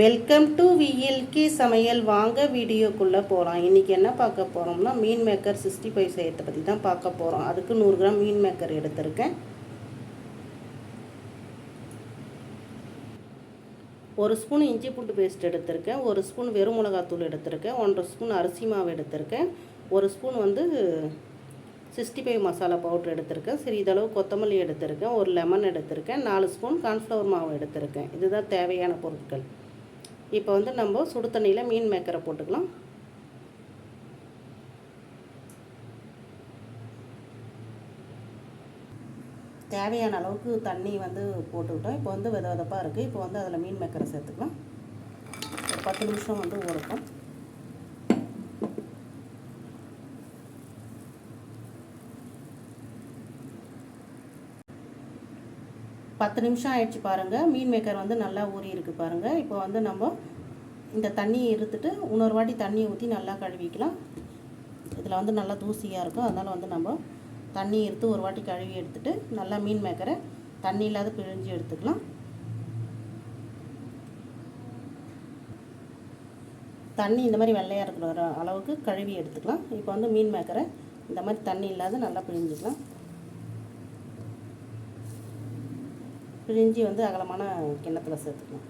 Welcome to VLK சமையல். வாங்க வீடியோக்குள்ளே போகலாம் இன்றைக்கி என்ன பார்க்க போகிறோம்னா மீன் மேக்கர் சிக்ஸ்டி ஃபைவ் செய்யறதை பற்றி தான் பார்க்க போகிறோம் அதுக்கு நூறு கிராம் மீன் மேக்கர் எடுத்திருக்கேன். ஒரு ஸ்பூன் இஞ்சி பூண்டு பேஸ்ட் எடுத்திருக்கேன். ஒரு ஸ்பூன் வெறும் மிளகாத்தூள் எடுத்திருக்கேன். ஒன்றரை ஸ்பூன் அரிசி மாவு எடுத்திருக்கேன். ஒரு ஸ்பூன் வந்து சிக்ஸ்டி ஃபைவ் மசாலா பவுட்ரு எடுத்திருக்கேன். சிறிதளவு கொத்தமல்லி எடுத்திருக்கேன். ஒரு லெமன் எடுத்திருக்கேன். நாலு ஸ்பூன் கார்ன்ஃப்ளவர் மாவு எடுத்திருக்கேன். இதுதான் தேவையான பொருட்கள். இப்போ வந்து நம்ம சுடு தண்ணியில் மீன் மேக்கரை போட்டுக்கலாம். தேவையான அளவுக்கு தண்ணி வந்து போட்டுக்கிட்டோம் இப்போ வந்து வித விதப்பாக இருக்குது இப்போ வந்து அதில் மீன் மேக்கரை சேர்த்துக்கலாம். ஒரு பத்து நிமிஷம் வந்து ஊறட்டும். பத்து நிமிஷம் ஆயிடுச்சு பாருங்கள் மீன் மேக்கர் வந்து நல்லா ஊறி இருக்கு பாருங்கள் இப்போ வந்து நம்ம இந்த தண்ணியை இருத்துட்டு இன்னொரு வாட்டி தண்ணியை ஊற்றி நல்லா கழுவிக்கலாம். இதில் வந்து நல்லா தூசியாக இருக்கும். அதனால் வந்து நம்ம தண்ணி எடுத்து ஒரு வாட்டி கழுவி எடுத்துட்டு நல்லா மீன் மேக்கரை தண்ணி இல்லாத பிழிஞ்சு எடுத்துக்கலாம். தண்ணி இந்த மாதிரி வெள்ளையாக இருக்கிற அளவுக்கு கழுவி எடுத்துக்கலாம். இப்போ வந்து மீன் மேக்கரை இந்த மாதிரி தண்ணி இல்லாத நல்லா பிழிஞ்சிக்கலாம். பிழிஞ்சி வந்து அகலமான கிண்ணத்தில் சேர்த்துக்கலாம்.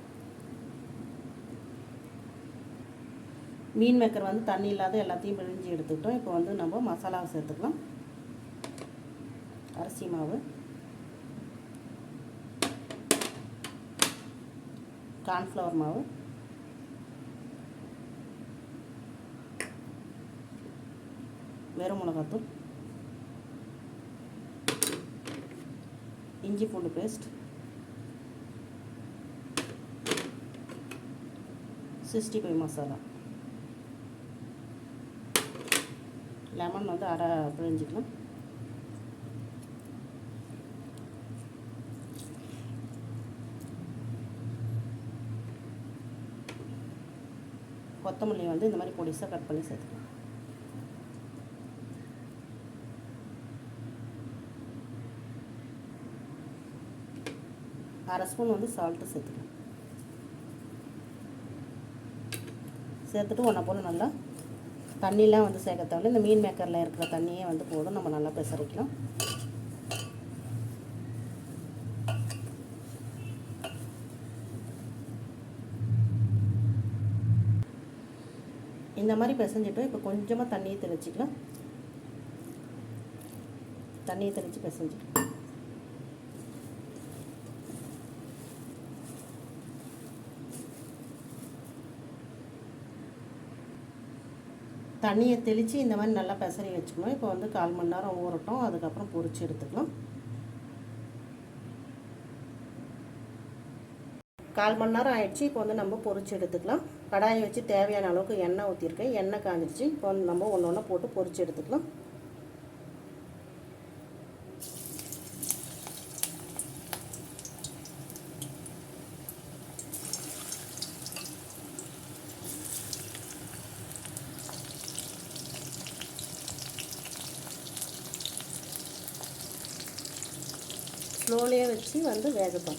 மீன் மேக்கர் வந்து தண்ணி இல்லாத எல்லாத்தையும் பிழிஞ்சி எடுத்துக்கிட்டோம். இப்போ வந்து நம்ம மசாலாவை சேர்த்துக்கலாம். அரிசி மாவு. கார்ன்ஃப்ளவர் மாவு. வெறும் மிளகாத்தூள். இஞ்சி பூண்டு paste. Sixty five masala. Lemon வந்து அரை பிழிஞ்சிக்கலாம். கொத்தமல்லி வந்து இந்த மாதிரி பொடிசாக கட் பண்ணி சேர்த்துக்கலாம். அரை ஸ்பூன் வந்து சால்ட்டு சேர்த்துக்கலாம். சேர்த்துட்டு ஒன்றை போல் நல்லா தண்ணிலாம் வந்து சேர்க்க தேவையில்ல இந்த மீன் மேக்கரில் இருக்கிற தண்ணியே வந்து போதும். நம்ம நல்லா பிசரிக்கலாம். இந்த மாதிரி பிசைஞ்சிட்டோம் இப்போ கொஞ்சமாக தண்ணியை தெளிச்சிக்கலாம். தண்ணியை தெளித்து பிசைஞ்சிக்கலாம். தண்ணியை தெளித்து இந்த மாதிரி நல்லா பெசரி வச்சுக்கணும். இப்போ வந்து கால் மணி நேரம் ஊறட்டும். அதுக்கப்புறம் பொறிச்சு எடுத்துக்கலாம். கால் மணி நேரம் ஆயிடுச்சு. இப்போ வந்து நம்ம பொறிச்சு எடுத்துக்கலாம். கடாயை வச்சு தேவையான அளவுக்கு எண்ணெய் ஊற்றிருக்கேன் எண்ணெய் காஞ்சிருச்சு. இப்போ வந்து நம்ம ஒன்று ஒன்று போட்டு பொறிச்சு எடுத்துக்கலாம். ஸ்லோலேயே வச்சு வந்து வேகட்டும்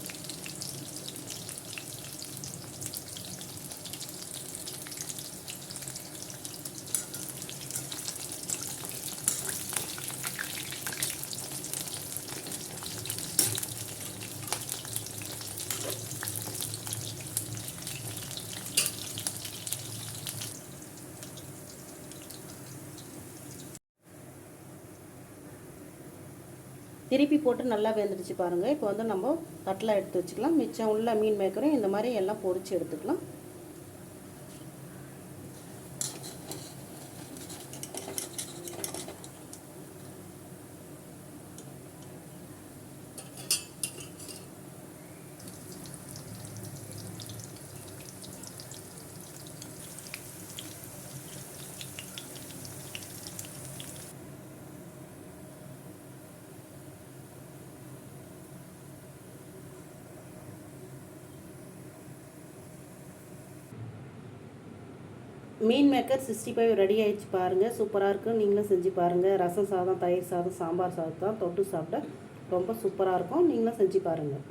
திருப்பி போட்டு நல்லா வெந்துடுச்சு பாருங்கள் இப்போ வந்து நம்ம தட்டில் எடுத்து வச்சுக்கலாம். மிச்சம் உள்ள மீன் மேக்கரும் இந்த மாதிரி எல்லாம் பொறிச்சு எடுத்துக்கலாம். மீன் மேக்கர் சிக்ஸ்டி ஃபைவ் ரெடி ஆகிடுச்சு பாருங்கள் சூப்பராக இருக்கும் நீங்களும் செஞ்சு பாருங்கள் ரசம் சாதம் தயிர் சாதம் சாம்பார் சாதம் தான் தொட்டு சாப்பிட ரொம்ப சூப்பராக இருக்கும். நீங்களும் செஞ்சு பாருங்கள்